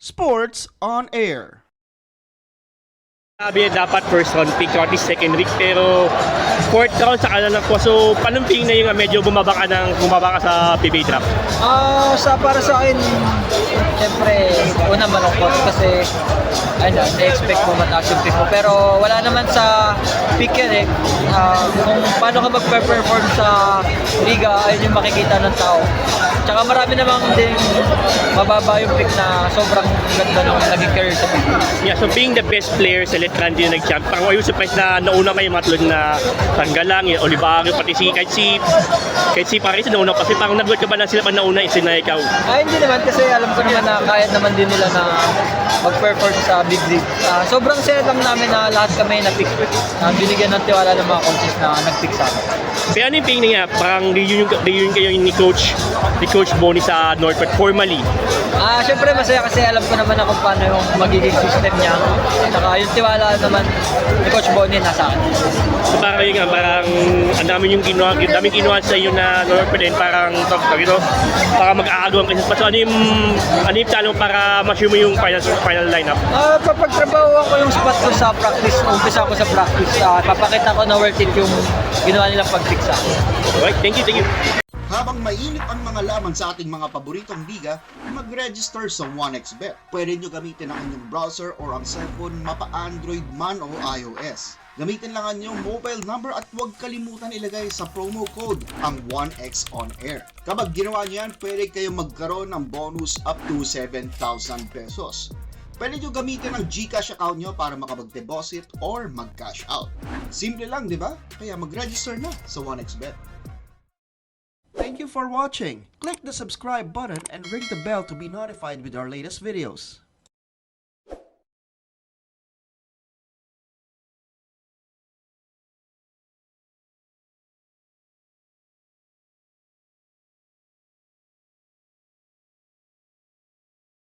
Sports on Air. Sabi dapat first round pick or second week pero fourth round sa kanan po. So panumping na yung medyo bumaba ka ng bumaba ka sa PBA draft. Ah, sa para sa akin, siyempre, una malungkot kasi ano, na-expect mo mataas yung pick mo. Pero wala naman sa pick yan eh. Ah, kung paano ka mag-perform sa liga, ayun yung makikita ng tao. Tsaka marami namang din mababa yung pick na sobrang ganda ng naging career sa pick. Yeah, so being the best player sa Letran din nag-champ. Parang were you surprised na nauna kayo mga tulad na Tanggalang, yung Olivario, pati si kahit si kahit si Paris nauna kasi parang nag ka ba na sila pa nauna isin na ikaw. Ah, hindi naman kasi alam ko naman na kaya naman din nila na mag-perform sa big league. Ah, sobrang saya lang namin na lahat kami na-pick. Ah, binigyan ng tiwala ng mga coaches na nag-pick sa amin. Pero ano yung tingin niya? Parang reunion, reunion kayo ni Coach ni Coach Bonnie sa Northport formally. Ah, syempre masaya kasi alam ko naman na kung paano yung magiging system niya. Saka yung tiwala naman ni Coach Bonnie nasa akin. So parang yun nga, parang ang dami yung ginawa, ang daming ginawa sa iyo na Northport and parang tawag ito, para mag-aagawan kasi. So ano yung, ano yung plano para ma-sure mo yung final, final lineup? Ah, papagtrabaho ko yung spot ko sa practice, umpisa ko sa practice. Ah, papakita ko na worth it yung ginawa nilang pag-pick sa akin. Alright, thank you, thank you. Habang mainit ang mga laman sa ating mga paboritong liga, mag-register sa 1xBet. Pwede nyo gamitin ang inyong browser or ang cellphone mapa Android man o iOS. Gamitin lang ang inyong mobile number at huwag kalimutan ilagay sa promo code ang 1x on air. Kapag ginawa nyo yan, pwede kayong magkaroon ng bonus up to 7,000 pesos. Pwede nyo gamitin ang GCash account nyo para makapag-deposit or mag-cash out. Simple lang, di ba? Kaya mag-register na sa 1xBet. Thank you for watching. Click the subscribe button and ring the bell to be notified with our latest videos.